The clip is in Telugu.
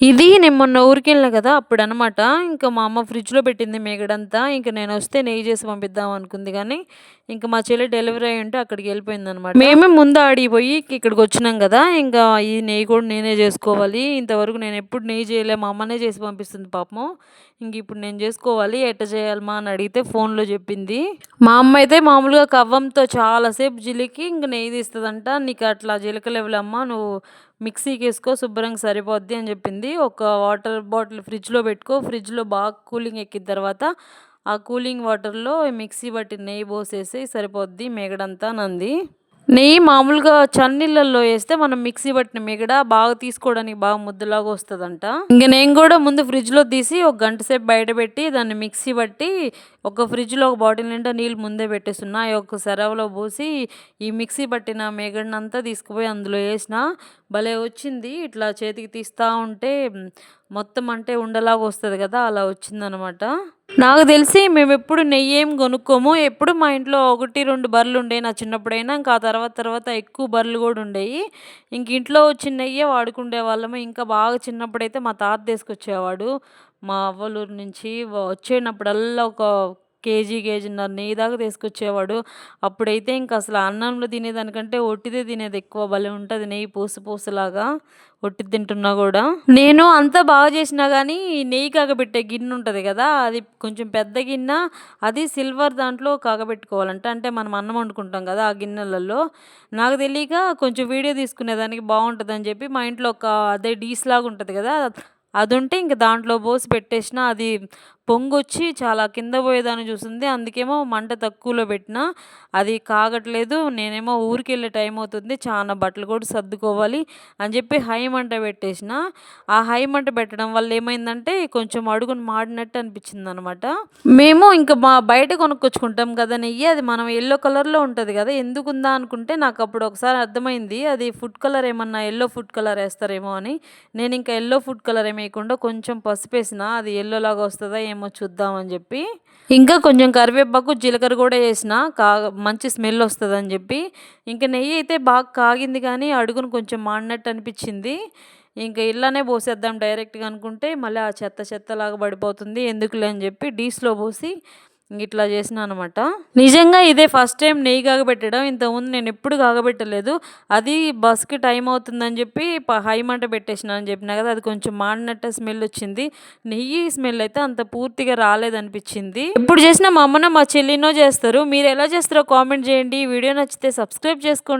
ఇది నేను మొన్న ఊరికెళ్ళినా కదా! అప్పుడు అనమాట ఇంకా మా అమ్మ ఫ్రిడ్జ్‌లో పెట్టింది మేగడంతా. ఇంక వస్తే నెయ్యి చేసి పంపిద్దాం అనుకుంది కానీ ఇంక మా చెల్లి డెలివరీ అయ్యి ఉంటే అక్కడికి వెళ్ళిపోయింది అనమాట మేమే ముందు ఆడిపోయి ఇక్కడికి వచ్చినాం కదా ఇంకా ఈ నెయ్యి కూడా నేనే చేసుకోవాలి ఇంతవరకు నేను ఎప్పుడు నెయ్యి చేయలే మా అమ్మనే చేసి పంపిస్తుంది పాపం. ఇంక ఇప్పుడు నేను చేసుకోవాలి ఎట్ట చేయాలమా అని అడిగితే ఫోన్‌లో చెప్పింది మా అమ్మ అయితే మామూలుగా కవ్వంతో చాలాసేపు జిలికి ఇంక నెయ్యి తీస్తుందంట నీకు అట్లా జిలకలేవులమ్మా నువ్వు మిక్సీకి వేసుకో శుభ్రంగా సరిపోద్ది అని ఉంటుంది. ఒక వాటర్ బాటిల్ ఫ్రిడ్జ్‌లో పెట్టుకో. ఫ్రిడ్జ్‌లో బాగా కూలింగ్ ఎక్కిన తర్వాత ఆ కూలింగ్ వాటర్‌లో మిక్సీ బట్టి నెయ్యి పోసేసి సరిపోద్ది. మేగడంతా నంది. నెయ్యి మామూలుగా చన్నీళ్ళల్లో వేస్తే మనం మిక్సీ పట్టిన మిగడ బాగా తీసుకోవడానికి బాగా ముద్దలాగా వస్తుందంట ఇంక నేను కూడా ముందు ఫ్రిడ్జ్‌లో తీసి ఒక గంట సేపు బయట పెట్టి దాన్ని మిక్సీ పట్టి ఒక ఫ్రిడ్జ్‌లో ఒక బాటిల్ నిండా నీళ్ళు ముందే పెట్టేస్తున్నా ఈ ఒక సెరవలో పోసి ఈ మిక్సీ పట్టిన మేగడనంతా తీసుకుపోయి అందులో వేసిన భలే వచ్చింది. ఇట్లా చేతికి తీస్తా ఉంటే మొత్తం అంటే ఉండలాగా వస్తుంది కదా అలా వచ్చిందనమాట. నాకు తెలిసి మేము ఎప్పుడు నెయ్యి ఏం కొనుక్కోము. ఎప్పుడు మా ఇంట్లో ఒకటి రెండు బర్రెలు ఉండేవి నా చిన్నప్పుడైనా. ఇంకా ఆ తర్వాత తర్వాత ఎక్కువ బర్రెలు కూడా ఉండేవి ఇంక ఇంట్లో వచ్చిన నెయ్యే వాడుకుండేవాళ్ళము. ఇంకా బాగా చిన్నప్పుడైతే మా తాత తీసుకొచ్చేవాడు. మా అవ్వలూరు నుంచి వచ్చేనప్పుడల్లా ఒక కేజీ, కేజీన్నర నెయ్యి దాకా తీసుకొచ్చేవాడు. అప్పుడైతే ఇంక అసలు అన్నంలో తినేదానికంటే ఒట్టిదే తినేది ఎక్కువ. భలే ఉంటుంది నెయ్యి పూస పూసలాగా. ఒట్టి తింటున్నా కూడా నేను అంతా బాగా చేసినా కానీ నెయ్యి కాగబెట్టే గిన్నె ఉంటుంది కదా అది కొంచెం పెద్ద గిన్నె. అది సిల్వర్ దాంట్లో కాగబెట్టుకోవాలంట. అంటే మనం అన్నం వండుకుంటాం కదా ఆ గిన్నెలలో. నాకు తెలియక కొంచెం వీడియో తీసుకునేదానికి బాగుంటుందని చెప్పి మా ఇంట్లో ఒక అదే డీస్ లాగా ఉంటుంది కదా అది ఉంటే ఇంక దాంట్లో పోసి పెట్టేసిన అది పొంగొచ్చి చాలా కింద పోయేదాన్ని చూసింది. అందుకేమో మంట తక్కువలో పెట్టిన అది కాగట్లేదు. నేనేమో ఊరికెళ్ళే టైం అవుతుంది. చాలా బట్టలు కూడా సర్దుకోవాలి అని చెప్పి హై మంట పెట్టేసిన. ఆ హై మంట పెట్టడం వల్ల ఏమైందంటే కొంచెం అడుగును మాడినట్టు అనిపించిందనమాట. మేము ఇంకా మా బయట కొనుక్కొచ్చుకుంటాం కదా నెయ్యి. అది మనం ఎల్లో కలర్‌లో ఉంటుంది కదా ఎందుకుందా అనుకుంటే నాకు అప్పుడు ఒకసారి అర్థమైంది. అది ఫుడ్ కలర్ ఏమన్నా ఎల్లో ఫుడ్ కలర్ వేస్తారేమో అని. నేను ఇంకా ఎల్లో ఫుడ్ కలర్ ఏమేయకుండా కొంచెం కొంచెం పసుపేసిన. అది ఎల్లో లాగా వస్తుందా ఏమో ఏమో చూద్దామని చెప్పి ఇంకా కొంచెం కరివేపాకు, జీలకర్ర కూడా వేసిన కా మంచి స్మెల్ వస్తుందని చెప్పి ఇంక నెయ్యి అయితే బాగా కాగింది కానీ అడుగును కొంచెం మాడినట్టు అనిపించింది. ఇంకా ఇలానే పోసేద్దాం డైరెక్ట్‌గా అనుకుంటే మళ్ళీ ఆ చెత్త చెత్తలాగా పడిపోతుంది. ఎందుకులే అని చెప్పి డీస్‌లో పోసి ఇట్లా చేసినా అనమాట. నిజంగా ఇదే ఫస్ట్ టైం నెయ్యి కాగబెట్టడం. ఇంతకుముందు నేను ఎప్పుడు కాగబెట్టలేదు. అది బస్‌కి టైం అవుతుందని చెప్పి హై మంట పెట్టేసినా అని చెప్పినా కదా అది కొంచెం మాడినట్టు స్మెల్ వచ్చింది. నెయ్యి స్మెల్ అయితే అంత పూర్తిగా రాలేదనిపించింది. ఎప్పుడు చేసినా మా అమ్మన మా చెల్లినో చేస్తారు. మీరు ఎలా చేస్తారో కామెంట్ చేయండి. వీడియో నచ్చితే సబ్స్క్రైబ్ చేసుకోండి.